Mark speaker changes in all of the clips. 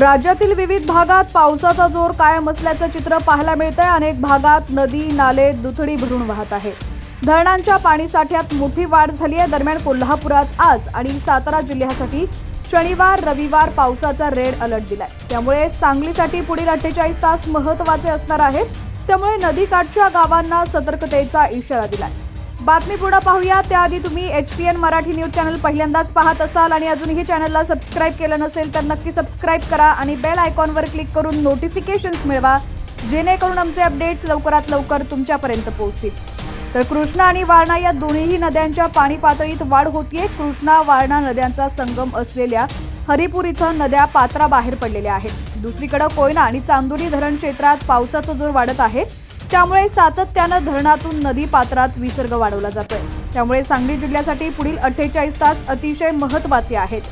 Speaker 1: राज्यातील विविध भागात पावसाचा जोर कायम असल्याचं चित्र पाहायला मिळत आहे अनेक भागात नदी नाले दुथडी भरून वाहत आहे धरणांच्या पाणीसाठ्यात मोठी वाढ झाली आहे दरम्यान कोल्हापुरात आज आणि सातारा जिल्ह्यासाठी शनिवार रविवार पावसाचा रेड अलर्ट दिलाय त्यामुळे सांगलीसाठी पुढील अठ्ठेचाळीस तास महत्वाचे असणार आहेत त्यामुळे नदीकाठच्या गावांना सतर्कतेचा इशारा दिलाय बातमी पुढे पाहूया त्याआधी तुम्ही H P N Marathi news channel पहिल्यांदाच पाहत असाल आणि अजूनही चॅनलला सबस्क्राईब केलं नसेल तर नक्की सबस्क्राईब करा आणि बेल आयकॉनवर क्लिक करून नोटिफिकेशन्स मिळवा जेणेकरून आमचे अपडेट्स लवकरात लवकर तुमच्यापर्यंत पोहोचतील तर कृष्णा आणि वारणा या दोन्हीही नद्यांच्या पाणी पातळीत वाढ होतीये कृष्णा वारणा नद्यांचा संगम असलेल्या हरिपूर इथं नद्या बाहेर पडलेल्या आहेत दुसरीकडे कोयना आणि चांदोली धरण क्षेत्रात पावसाचा जोर वाढत आहे त्यामुळे सातत्यानं धरणातून नदी पात्रात विसर्ग वाढवला जातोय त्यामुळे सांगली जिल्ह्यासाठी पुढील अठ्ठेचाळीस तास अतिशय महत्वाचे आहेत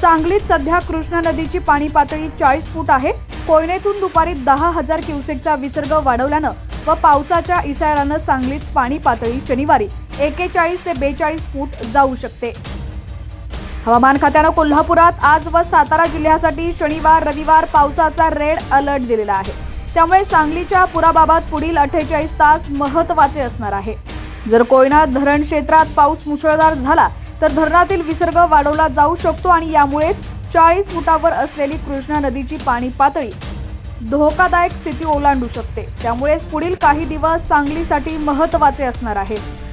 Speaker 1: सांगलीत सध्या कृष्णा नदीची पाणी पातळी चाळीस फूट आहे कोयनेतून दुपारी दहा हजार क्युसेकचा विसर्ग वाढवल्यानं व पावसाच्या इशाऱ्यानं सांगलीत पाणी पातळी शनिवारी एकेचाळीस ते बेचाळीस फूट जाऊ शकते हवामान खात्यानं कोल्हापुरात आज व सातारा जिल्ह्यासाठी शनिवार रविवार पावसाचा रेड अलर्ट दिलेला आहे त्यामुळे सांगलीच्या पुराबाबत पुढील अठ्ठेचाळीस तास महत्वाचे असणार आहे जर कोयना धरण क्षेत्रात पाऊस मुसळधार झाला तर धरणातील विसर्ग वाढवला जाऊ शकतो आणि यामुळेच चाळीस फुटावर असलेली कृष्णा नदीची पाणी पातळी धोकादायक स्थिती ओलांडू शकते त्यामुळेच पुढील काही दिवस सांगलीसाठी महत्वाचे असणार आहेत